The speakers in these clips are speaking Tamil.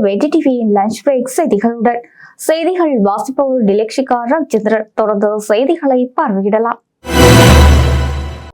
டுவெண்டி டிவியின் லஞ்ச் பிரேக் செய்திகளுடன். செய்திகள் வாசிப்பவர் டிலக்ஷிகா ரவிச்சந்திரன் தொடர்ந்து செய்திகளை பார்வையிடலாம்.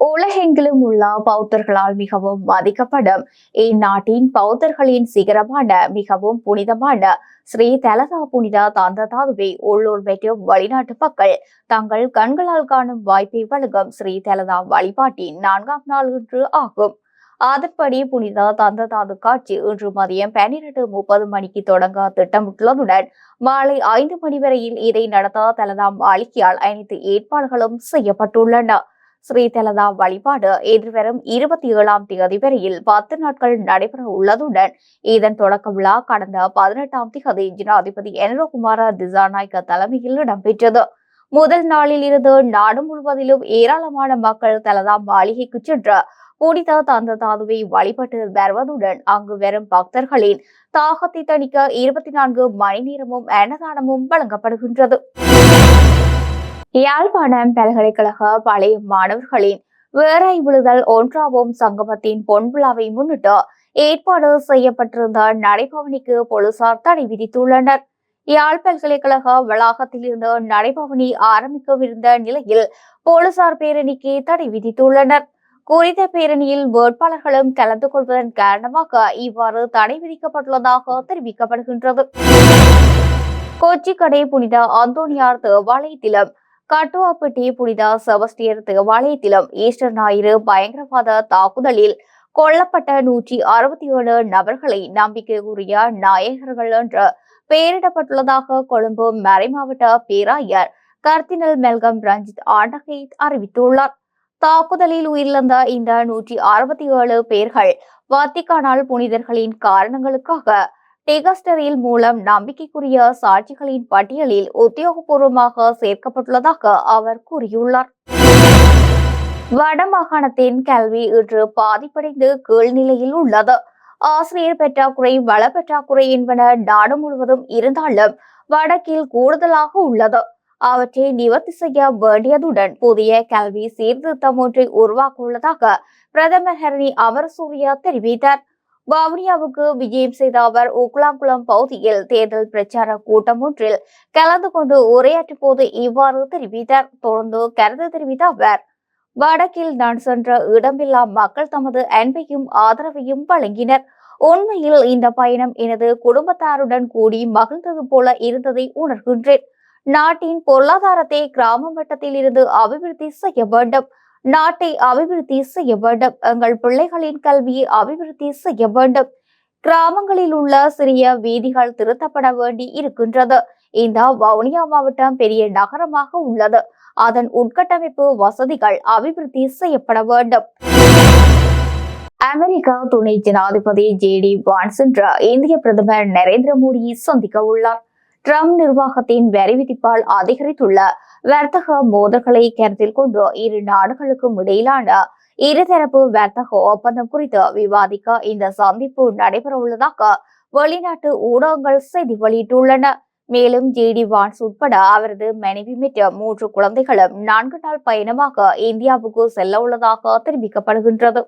உலகெங்கிலும் உள்ள பௌத்தர்களால் மிகவும் மதிக்கப்படும் இந்நாட்டின் பௌத்தர்களின் சிகரமான மிகவும் புனிதமான ஸ்ரீ தலதா புனித தந்ததாதுவை உள்ளூர் மற்றும் வெளிநாட்டு மக்கள் தங்கள் கண்களால் காணும் வாய்ப்பை வழங்கும் ஸ்ரீ தலதா வழிபாட்டின் நான்காம் நாள் இன்று ஆகும். அதன்படி புனித தந்ததாது காட்சி இன்று மதியம் பன்னிரண்டு முப்பது மணிக்கு தொடங்க திட்டமிட்டுள்ளதுடன் மாலை ஐந்து மணி வரையில் இதை நடத்த தலதாம் மாளிகையால் அனைத்து ஏற்பாடுகளும் செய்யப்பட்டுள்ளன. ஸ்ரீ தலதா வழிபாடு எதிர்வரும் இருபத்தி ஏழாம் தேதி வரையில் பத்து நாட்கள் நடைபெற உள்ளதுடன் இதன் தொடக்க விழா கடந்த பதினெட்டாம் தேதி ஜனாதிபதி என்ரோகுமார திசாநாயக்க தலைமையில் இடம்பெற்றது. முதல் நாளில் இருந்து நாடு முழுவதிலும் ஏராளமான மக்கள் தலதா மாளிகைக்கு சென்று புனித தந்த தாதுவை வழிபட்டு வருவதுடன் அங்கு வரும் பக்தர்களின் தாகத்தை தணிக்க இருபத்தி நான்கு மணி நேரமும் அன்னதானமும் வழங்கப்படுகின்றது. யாழ்ப்பாணம் பல்கலைக்கழக பழைய மாணவர்களின் வேறாய் விழுதல் ஒன்றாவும் சங்கமத்தின் பொன்விழாவை முன்னிட்டு ஏற்பாடு செய்யப்பட்டிருந்த நடைபவனிக்கு போலீசார் தடை விதித்துள்ளனர். யாழ் பல்கலைக்கழக வளாகத்தில் இருந்து நடைபவனி ஆரம்பிக்கவிருந்த நிலையில் போலீசார் பேரணிக்கு தடை விதித்துள்ளனர். குறித்த பேரணியில் வேட்பாளர்களும் கலந்து கொள்வதன் காரணமாக இவ்வாறு தடை விதிக்கப்பட்டுள்ளதாக தெரிவிக்கப்படுகின்றது. கொச்சிக்கடை புனித அந்தோனியார் தேவாலயத்திலும் கட்டுவாப்பட்டி புனித செபஸ்டியர் தேவாலயத்திலும் ஈஸ்டர் ஞாயிறு பயங்கரவாத தாக்குதலில் கொல்லப்பட்ட நூற்றி அறுபத்தி ஏழு நபர்களை நம்பிக்கைக்குரிய நாயகர்கள் என்ற பெயரிடப்பட்டுள்ளதாக கொழும்பு மறைமாவட்ட பேராயர் கர்தினல் மெல்கம் ரஞ்சித் ஆண்டகைத் அறிவித்துள்ளார். தாக்குதலில் உயிரிழந்த இந்த நூற்றி அறுபத்தி ஏழு பேர்கள் வத்திக்கானால் புனிதர்களின் காரணங்களுக்காக டெகஸ்டரில் மூலம் நம்பிக்கைக்குரிய சாட்சிகளின் பட்டியலில் உத்தியோகபூர்வமாக சேர்க்கப்பட்டுள்ளதாக அவர் கூறியுள்ளார். வடமாகாணத்தின் கல்வி இன்று பாதிப்படைந்து கீழ்நிலையில் உள்ளது. ஆசிரியர் பற்றாக்குறை வள பற்றாக்குறை என்பன நாடு முழுவதும் இருந்தாலும் வடக்கில் கூடுதலாக உள்ளது. அவற்றை நிவர்த்தி செய்ய வேண்டியதுடன் புதிய கல்வி சீர்திருத்தம் ஒன்றை உருவாக்க உள்ளதாக பிரதமர் ஹரணி அமரசூரியா தெரிவித்தார். வவுனியாவுக்கு விஜயம் செய்த அவர் உக்லாங்குளம் பகுதியில் தேர்தல் பிரச்சார கூட்டம் ஒன்றில் கலந்து கொண்டு உரையாற்றும் போது இவ்வாறு தெரிவித்தார். தொடர்ந்து கருத்து தெரிவித்த அவர் வடக்கில் நான் சென்ற இடமெல்லாம் மக்கள் தமது அன்பையும் ஆதரவையும் வழங்கினர். உண்மையில் இந்த பயணம் எனது குடும்பத்தாருடன் கூடி மகிழ்ந்தது போல இருந்ததை உணர்கின்றேன். நாட்டின் பொருளாதாரத்தை கிராம மட்டத்தில் இருந்து அபிவிருத்தி செய்ய வேண்டும். நாட்டை அபிவிருத்தி செய்ய வேண்டும். எங்கள் பிள்ளைகளின் கல்வியை அபிவிருத்தி செய்ய வேண்டும். கிராமங்களில் உள்ள சிறிய வீதிகள் திருத்தப்பட வேண்டி இருக்கின்றது. இந்த வவுனியா மாவட்டம் பெரிய நகரமாக உள்ளது. அதன் உட்கட்டமைப்பு வசதிகள் அபிவிருத்தி செய்யப்பட வேண்டும். அமெரிக்கா துணை ஜனாதிபதி ஜே டி வான்ஸ் இந்திய பிரதமர் நரேந்திர மோடியை சந்திக்க உள்ளார். ட்ரம்ப் நிர்வாகத்தின் வரி விதிப்பால் அதிகரித்துள்ள வர்த்தக மோதல்களை கருத்தில் கொண்டு இரு நாடுகளுக்கும் இடையிலான இருதரப்பு வர்த்தக ஒப்பந்தம் குறித்து விவாதிக்க இந்த சந்திப்பு நடைபெறவுள்ளதாக வெளிநாட்டு ஊடகங்கள் செய்தி வெளியிட்டுள்ளன. மேலும் ஜேடி வான்ஸ் உட்பட அவரது மனைவி மற்றும் மூன்று குழந்தைகளும் நான்கு நாள் பயணமாக இந்தியாவுக்கு செல்ல உள்ளதாக தெரிவிக்கப்படுகின்றது.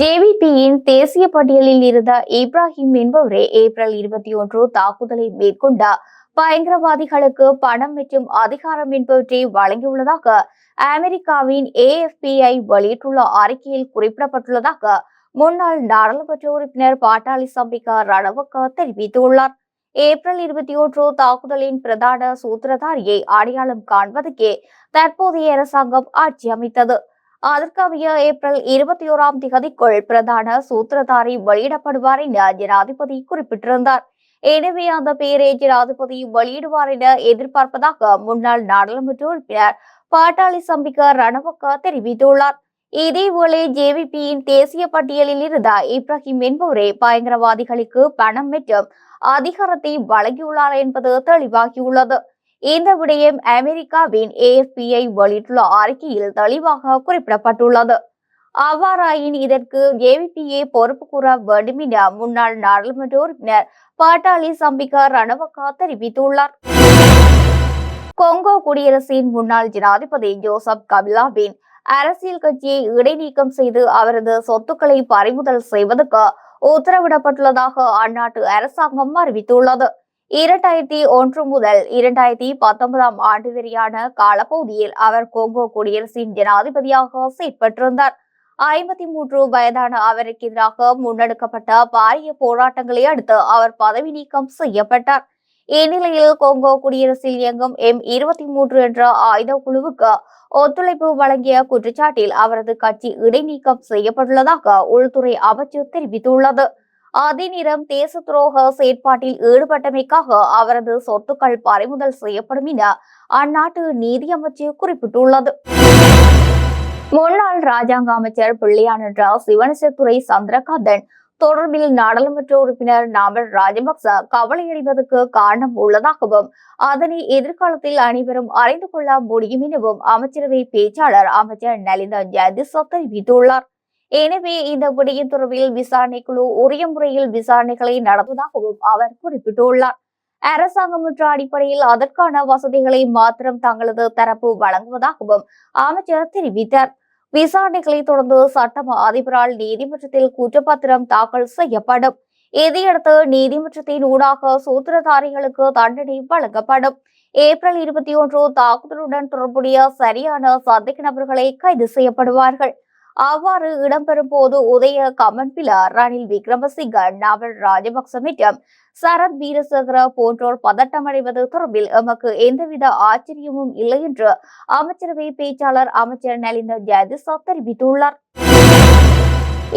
ஜேவிபியின் தேசிய பட்டியலில் இருந்த இப்ராஹிம் என்பவரே ஏப்ரல் இருபத்தி ஒன்று தாக்குதலை மேற்கொண்ட பயங்கரவாதிகளுக்கு பணம் மற்றும் அதிகாரம் என்பவற்றை வழங்கியுள்ளதாக அமெரிக்காவின் ஏஎஃபிஐ வெளியிட்டுள்ள அறிக்கையில் குறிப்பிடப்பட்டுள்ளதாக முன்னாள் நாடாளுமன்ற உறுப்பினர் பாட்டாளி சம்பிகா ரணவக்க தெரிவித்துள்ளார். ஏப்ரல் இருபத்தி ஒன்று தாக்குதலின் பிரதான சூத்திரதாரியை அடையாளம் காண்பதற்கே தற்போதைய அரசாங்கம் ஆட்சி அமைத்தது. அதற்கமைய ஏப்ரல் இருபத்தி ஓராம் திகதிக்குள் பிரதான சூத்திரதாரி வெளியிடப்படுவார் என ஜனாதிபதி குறிப்பிட்டிருந்தார். எனவே அந்த பெயரை ஜனாதிபதி வெளியிடுவார் என எதிர்பார்ப்பதாக முன்னாள் நாடாளுமன்ற உறுப்பினர் பாட்டாளி சம்பிக்க ரணவக்க தெரிவித்துள்ளார். இதேவேளை ஜேவிபியின் தேசிய பட்டியலில் இருந்த இப்ராஹிம் என்பவரே பயங்கரவாதிகளுக்கு பணம் மற்றும் அதிகாரத்தை வழங்கியுள்ளார் என்பது தெளிவாகியுள்ளது. இந்த விடயம் அமெரிக்காவின் ஏஎஃபிஐ வெளியிட்டுள்ள அறிக்கையில் தெளிவாக குறிப்பிடப்பட்டுள்ளது. அவ்வாறாயின் இதற்கு ஏவிபிஏ பொறுப்பு கூற வேண்டும் என முன்னாள் நாடாளுமன்ற உறுப்பினர் பாட்டாளி சம்பிகா ரணவக்கா தெரிவித்துள்ளார். கொங்கோ குடியரசின் முன்னாள் ஜனாதிபதி ஜோசப் கபிலாவின் அரசியல் கட்சியை இடைநீக்கம் செய்து அவரது சொத்துக்களை பறிமுதல் செய்வதற்கு உத்தரவிடப்பட்டுள்ளதாக அந்நாட்டு அரசாங்கம் அறிவித்துள்ளது. இரண்டாயிரத்தி ஒன்று முதல் இரண்டாயிரத்தி பத்தொன்பதாம் ஆண்டு வரையான காலப்பகுதியில் அவர் கோங்கோ குடியரசின் ஜனாதிபதியாக செயற்பட்டிருந்தார் ஐம்பத்தி மூன்று வயதான அவருக்கு எதிராக முன்னெடுக்கப்பட்ட பாரிய போராட்டங்களை அடுத்து அவர் பதவி நீக்கம் செய்யப்பட்டார். இந்நிலையில் கொங்கோ குடியரசில் இயங்கும் எம் இருபத்தி மூன்று என்ற ஆயுத குழுவுக்கு ஒத்துழைப்பு வழங்கிய குற்றச்சாட்டில் அவரது கட்சி இடைநீக்கம் செய்யப்பட்டுள்ளதாக உள்துறை அமைச்சர் தெரிவித்துள்ளது. அதே நேரம் தேச துரோக செயற்பாட்டில் ஈடுபட்டமைக்காக அவரது சொத்துக்கள் பறிமுதல் செய்யப்படும் என அந்நாட்டு நீதியமைச்சு குறிப்பிட்டுள்ளது. முன்னாள் ராஜாங்க அமைச்சர் பிள்ளையானன்ற சிவனசத்துறை சந்திரகாதன் சந்திரகாந்தன் தொடர்பில் நாடாளுமன்ற உறுப்பினர் நாமல் ராஜபக்ச கவலையடைவதற்கு காரணம் உள்ளதாகவும் அதனை எதிர்காலத்தில் அனைவரும் அறிந்து கொள்ள முடியும் எனவும் அமைச்சரவை பேச்சாளர் அமைச்சர் நலிந்த ஜெயதிசா தெரிவித்துள்ளார். எனவே இந்த விடயம் தொடர்பில் விசாரணை குழு உரிய முறையில் விசாரணைகளை நடத்துவதாகவும் அவர் குறிப்பிட்டுள்ளார். அரசாங்கம் என்ற அடிப்படையில் அதற்கான வசதிகளை மாத்திரம் தங்களது தரப்பு வழங்குவதாகவும் அமைச்சர் தெரிவித்தார். விசாரணைகளை தொடர்ந்து சட்டமா அதிபரால் நீதிமன்றத்தில் குற்றப்பத்திரம் தாக்கல் செய்யப்படும். இதையடுத்து நீதிமன்றத்தின் ஊடாக சூத்திரதாரிகளுக்கு தண்டனை வழங்கப்படும். ஏப்ரல் இருபத்தி ஒன்று தாக்குதலுடன் தொடர்புடைய சரியான சந்தேக நபர்களை கைது செய்யப்படுவார்கள். அவ்வாறு இடம்பெறும் போது உதய கமன்பில ரணில் விக்ரமசிங்க நவல் ராஜபக்ச மற்றும் சரத் வீரசேகர போன்றோர் பதட்டமடைவது தொடர்பில் எமக்கு எந்தவித ஆச்சரியமும் இல்லை என்று அமைச்சரவை பேச்சாளர் அமைச்சர் நலிந்த ஜெயதிசா தெரிவித்துள்ளார்.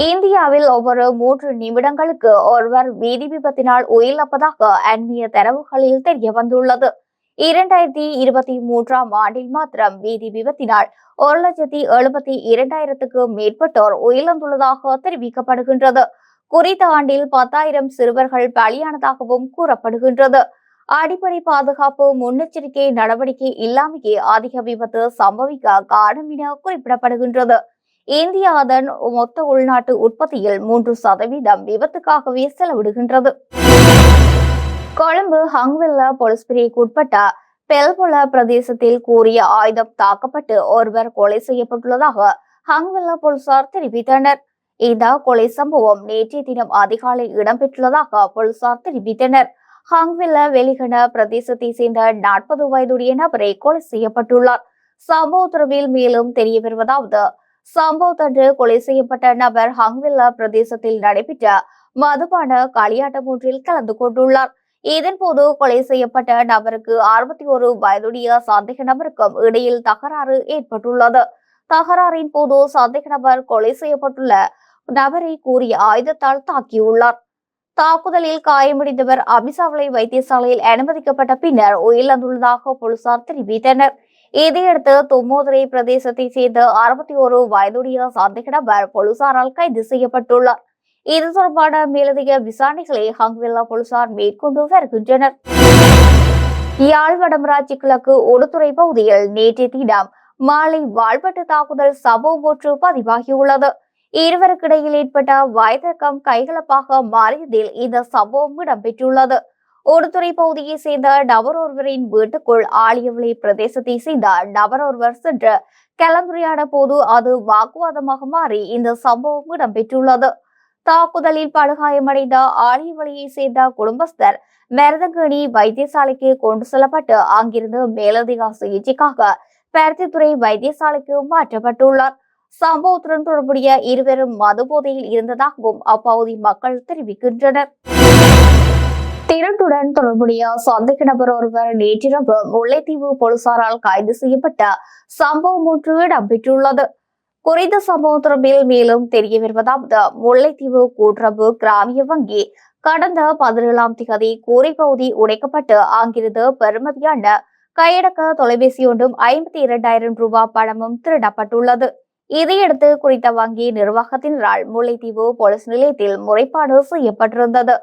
இந்தியாவில் ஒவ்வொரு மூன்று நிமிடங்களுக்கு ஒருவர் வீதி விபத்தினால் உயிரிழப்பதாக அண்மைய தரவுகளில் தெரிய வந்துள்ளது இரண்டாயிரத்தி இருபத்தி மூன்றாம் ஆண்டில் மாத்திரம் வீதி விபத்தினால் ஒரு லட்சத்தி எழுபத்தி இரண்டாயிரத்துக்கு மேற்பட்டோர் உயிரிழந்துள்ளதாக தெரிவிக்கப்படுகின்றது. குறித்த ஆண்டில் பத்தாயிரம் சிறுவர்கள் பலியானதாகவும் கூறப்படுகின்றது. அடிப்படை பாதுகாப்பு முன்னெச்சரிக்கை நடவடிக்கை இல்லாமையே அதிக விபத்து சம்பவிக்க காரணம் என குறிப்பிடப்படுகின்றது. இந்தியா அதன் மொத்த உள்நாட்டு உற்பத்தியில் மூன்று சதவீதம் விபத்துக்காகவே செலவிடுகின்றது. கொழும்பு ஹங்வில்லா போலீஸ் பிரிவுக்கு உட்பட்ட பெல்புல பிரதேசத்தில் கூறிய ஆயுதம் தாக்கப்பட்டு ஒருவர் கொலை செய்யப்பட்டுள்ளதாக ஹங்வில்லா போலீசார் தெரிவித்தனர். இந்த கொலை சம்பவம் நேற்றைய தினம் அதிகாலை இடம்பெற்றுள்ளதாக போலீசார் தெரிவித்தனர். ஹங்வில்ல வெளிகன பிரதேசத்தை சேர்ந்த நாற்பது வயதுடைய நபரை கொலை செய்யப்பட்டுள்ளார். சம்பவ தொடர்பில் மேலும் தெரிய வருவதாவது சம்பவத்தன்று கொலை செய்யப்பட்ட நபர் ஹங்வெல்ல பிரதேசத்தில் நடைபெற்ற மதுபான களியாட்டம் ஒன்றில் கலந்து கொண்டுள்ளார். இதன்போது கொலை செய்யப்பட்ட நபருக்கு அறுபத்தி ஒரு வயதுடைய சந்தேக நபருக்கும் இடையில் தகராறு ஏற்பட்டுள்ளது. தகராறின் போது சந்தேக நபர் கொலை செய்யப்பட்டுள்ள நபரை கூறிய ஆயுதத்தால் தாக்கியுள்ளார். தாக்குதலில் காயமடைந்தவர் அபிசாவளை வைத்தியசாலையில் அனுமதிக்கப்பட்ட பின்னர் உயிரிழந்துள்ளதாக போலீசார் தெரிவித்தனர். இதையடுத்து தொம்மோதுரை பிரதேசத்தை சேர்ந்த அறுபத்தி ஒரு வயதுடைய சந்தேக நபர் போலீசாரால் கைது செய்யப்பட்டுள்ளார். இது தொடர்பான மேலதிக விசாரணைகளை ஹங்வெல்லா போலீசார் மேற்கொண்டு வருகின்றனர். யாழ் வடமராட்சி கிழக்கு ஒடுத்துறை பகுதியில் நேற்றைய தினம் மாலை வாழ்வெட்டு தாக்குதல் சம்பவம் ஒன்று பதிவாகியுள்ளது. இருவருக்கிடையில் ஏற்பட்ட வயதக்கம் கைகலப்பாக மாறியதில் இந்த சம்பவம் இடம்பெற்றுள்ளது. ஒடுத்துறை பகுதியை சேர்ந்த நபர் ஒருவரின் வீட்டுக்குள் ஆலியவளை பிரதேசத்தை சேர்ந்த நபர் ஒருவர் சென்று கலந்துரையாட போது அது வாக்குவாதமாக மாறி இந்த சம்பவம் இடம்பெற்றுள்ளது. தாக்குதலில் படுகாயமடைந்த ஆலியவளியை சேர்ந்த குடும்பஸ்தர் மருதங்கணி வைத்தியசாலைக்கு கொண்டு செல்லப்பட்டு அங்கிருந்து மேலதிக சிகிச்சைக்காக பருத்தித்துறை வைத்தியசாலைக்கு மாற்றப்பட்டுள்ளார். சம்பவத்துடன் தொடர்புடைய இருவரும் மது போதையில் இருந்ததாகவும் அப்பகுதி மக்கள் தெரிவிக்கின்றனர். திருட்டுடன் தொடர்புடைய சந்தேக நபர் ஒருவர் நேற்றிரவு முல்லைத்தீவு போலீசாரால் கைது செய்யப்பட்ட சம்பவம் ஒன்று இடம்பெற்றுள்ளது. குறித்த சம்பவம் தொடர்பில் மேலும் தெரிய வருவதாவது முல்லைத்தீவு கூட்டுறவு கிராமிய வங்கி கடந்த பதினேழாம் திகதி கூரை பகுதி உடைக்கப்பட்டு அங்கிருந்து பெறுமதியான கையடக்க தொலைபேசி ஒன்றும் ஐம்பத்தி இரண்டாயிரம் ரூபாய் பணமும் திருடப்பட்டுள்ளது. இதையடுத்து குறித்த வங்கி நிர்வாகத்தினரால் முல்லைத்தீவு போலீஸ் நிலையத்தில் முறைப்பாடு செய்யப்பட்டிருந்தது.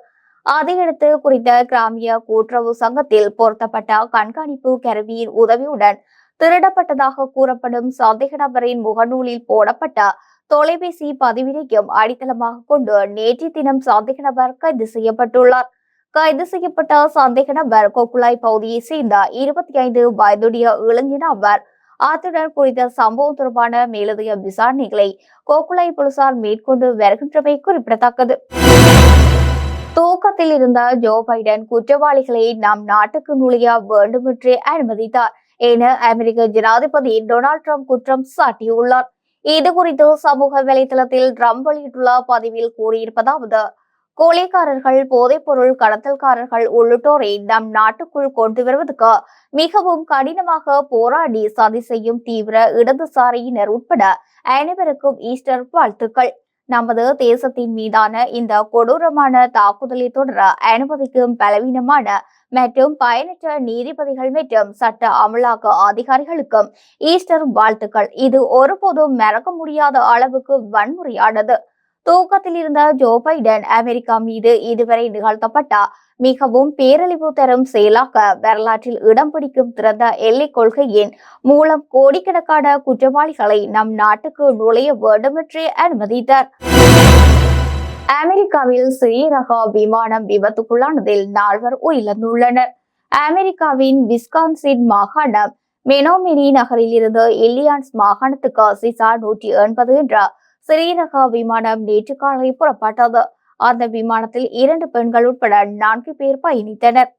அதையடுத்து குறித்த கிராமிய கூட்டுறவு சங்கத்தில் பொருத்தப்பட்ட கண்காணிப்பு கருவியின் உதவியுடன் திருடப்பட்டதாக கூறப்படும் சந்தேக நபரின் முகநூலில் போடப்பட்ட தொலைபேசி பதிவினையும் அடித்தளமாக கொண்டு நேற்றைய தினம் சந்தேக நபர் கைது செய்யப்பட்டுள்ளார். கைது செய்யப்பட்ட சந்தேக நபர் கொக்குலாய் பகுதியை சேர்ந்த இருபத்தி ஐந்து வயதுடைய இளைஞர் அவர் அத்துடன் குறித்த சம்பவம் தொடர்பான மேலதிக விசாரணைகளை கோகுலாய் போலீசார் மேற்கொண்டு வருகின்றமை குறிப்பிடத்தக்கது. தூக்கத்தில் இருந்த ஜோ பைடன் குற்றவாளிகளை நம் நாட்டுக்கு நுழைய வேண்டுமென்றே அனுமதித்தார். என அமெரிக்க ஜனாதிபதி டொனால்ட் ட்ரம்ப் குற்றம் சாட்டியுள்ளார். இது குறித்து சமூக வலைதளத்தில் ட்ரம்ப் வெளியிட்டுள்ள பதிவில் கூறியிருப்பதாவது கொலைக்காரர்கள் போதைப்பொருள் கடத்தல்காரர்கள் உள்ளிட்டோரை நம் நாட்டுக்குள் கொண்டு வருவதற்கு மிகவும் கடினமாக போராடி சதி செய்யும் தீவிர இடதுசாரியினர் உட்பட அனைவருக்கும் ஈஸ்டர் வாழ்த்துக்கள். நமது தேசத்தின் மீதான இந்த கொடூரமான தாக்குதலை தொடர அனுமதிக்கும் பலவீனமான மற்றும் பயனற்ற நீதிபதிகள் மற்றும் சட்ட அமலாக்க அதிகாரிகளுக்கும் ஈஸ்டர் வாழ்த்துக்கள். இது ஒருபோதும் மறக்க முடியாத அளவுக்கு வன்முறையானது. தூக்கத்தில் இருந்த ஜோ பைடன் அமெரிக்கா மீது இதுவரை நிகழ்த்தப்பட்ட மிகவும் பேரழிவு தரும் செயலாக வரலாற்றில் இடம் பிடிக்கும் திறந்த எல்லை கொள்கையின் மூலம் கோடிக்கணக்கான குற்றவாளிகளை நம் நாட்டுக்கு நுழைய வேண்டுமென்றே அனுமதித்தார். அமெரிக்காவில் சிறிய ரக விமானம் விபத்துக்குள்ளானதில் நால்வர் உயிரிழந்துள்ளனர். அமெரிக்காவின் விஸ்கான்சின் மாகாணம் மெனோமினி நகரில் இருந்து இல்லியான்ஸ் மாகாணத்துக்கு சிசா நூற்றி எண்பது என்ற சிறிய ரக விமானம் நேற்று காலை புறப்பட்டது. அந்த விமானத்தில் இரண்டு பெண்கள் உட்பட நான்கு பேர் பயணித்தனர்.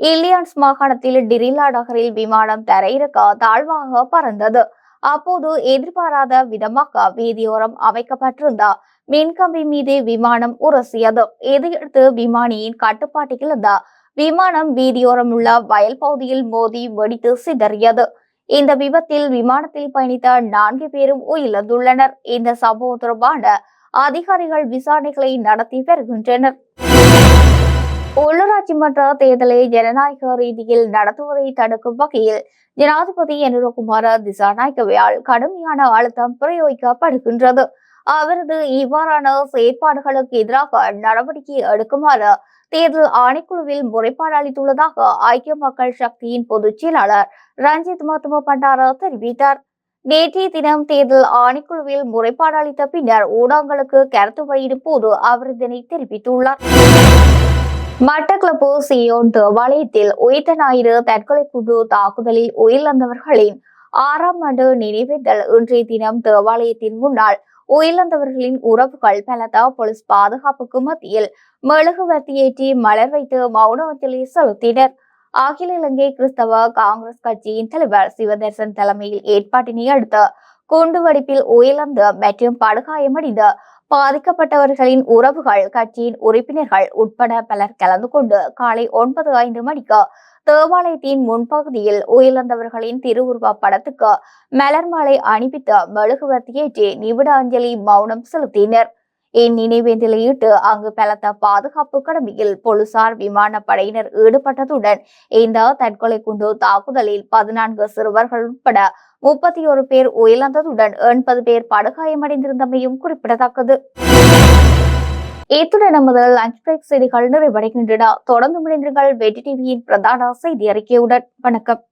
இல்லியான்ஸ் மாகாணத்தில் டிரில்லா நகரில் விமானம் தரையிறக்க தாழ்வாக பறந்தது. அப்போது எதிர்பாராத விதமாக வீதியோரம் அமைக்கப்பட்டிருந்த மின்கம்பி மீது விமானம் உரசியது. இதையடுத்து விமானியின் கட்டுப்பாட்டில் இருந்த விமானம் வீதியோரம் உள்ள வயல் பகுதியில் மோதி வெடித்து சிதறியது. இந்த விபத்தில் விமானத்தில் பயணித்த நான்கு பேரும் உயிரிழந்துள்ளனர். இந்த சம்பவம் தொடர்பான அதிகாரிகள் விசாரணைகளை நடத்தி வருகின்றனர். உள்ளூராட்சி மன்ற தேர்தலை ஜனநாயக ரீதியில் நடத்துவதை தடுக்கும் வகையில் ஜனாதிபதி எனுரகுமார திசாநாயக்கவையால் கடுமையான அழுத்தம் பிரயோகிக்கப்படுகின்றது. அவரது இவ்வாறான செயற்பாடுகளுக்கு எதிராக நடவடிக்கை எடுக்குமாறு தேர்தல் ஆணைக்குழுவில் முறைப்பாடு அளித்துள்ளதாக ஐக்கிய மக்கள் சக்தியின் பொதுச் செயலாளர் ரஞ்சித் மத்தும பண்டார தெரிவித்தார். நேற்றைய தினம் தேர்தல் ஆணைக்குழுவில் முறைப்பாடு அளித்த பின்னர் ஊடகங்களுக்கு கருத்து வெளியிடும் போது அவர் இதனை தெரிவித்துள்ளார். மட்டக்களப்பு சியோண்டு வலயத்தில் உயிர்த்த ஞாயிறு தற்கொலை குழு தாக்குதலில் உயிரிழந்தவர்களின் ஆறாம் ஆண்டு நினைவேந்தல் இன்றைய தினம் தேவாலயத்தின் முன்னால் உயிரிழந்தவர்களின் உறவுகள் பலத்த போலீஸ் பாதுகாப்புக்கு மத்தியில் மெழுகுவர்த்தியேற்றி மலர் வைத்து மௌனவத்திலே செலுத்தினர். அகில இலங்கை கிறிஸ்தவ காங்கிரஸ் கட்சியின் தலைவர் சிவதர்சன் தலைமையில் ஏற்பாட்டினை அடுத்து குண்டுவெடிப்பில் உயிரிழந்து மற்றும் படுகாயமடைந்த பாதிக்கப்பட்டவர்களின் உறவுகள் கட்சியின் உறுப்பினர்கள் உட்பட பலர் கலந்து கொண்டு காலை ஒன்பது ஐந்து மணிக்கு தேவாலயத்தின் முன்பகுதியில் உயிரிழந்தவர்களின் திருவுருவ படத்துக்கு மலர் மாலை அனுப்பித்து மெழுகுவர்த்தியேற்றி நிமிட அஞ்சலி மௌனம் செலுத்தினர். இந்நினைவேந்தலையிட்டு அங்கு பலத்த பாதுகாப்பு கடமையில் போலீசார் விமானப்படையினர் ஈடுபட்டதுடன் இந்த தற்கொலை குண்டு தாக்குதலில் பதினான்கு சிறுவர்கள் உட்பட முப்பத்தி ஒரு பேர் உயிரிழந்ததுடன் எண்பது பேர் படுகாயமடைந்திருந்தமையும் குறிப்பிடத்தக்கது. இத்துடன் நமது லஞ்ச் பிரேக் செய்திகள் நிறைவடைகின்றன. தொடர்ந்து முடிந்திருங்கள் வெற்றி டிவியின் பிரதான செய்தி அறிக்கையுடன். வணக்கம்.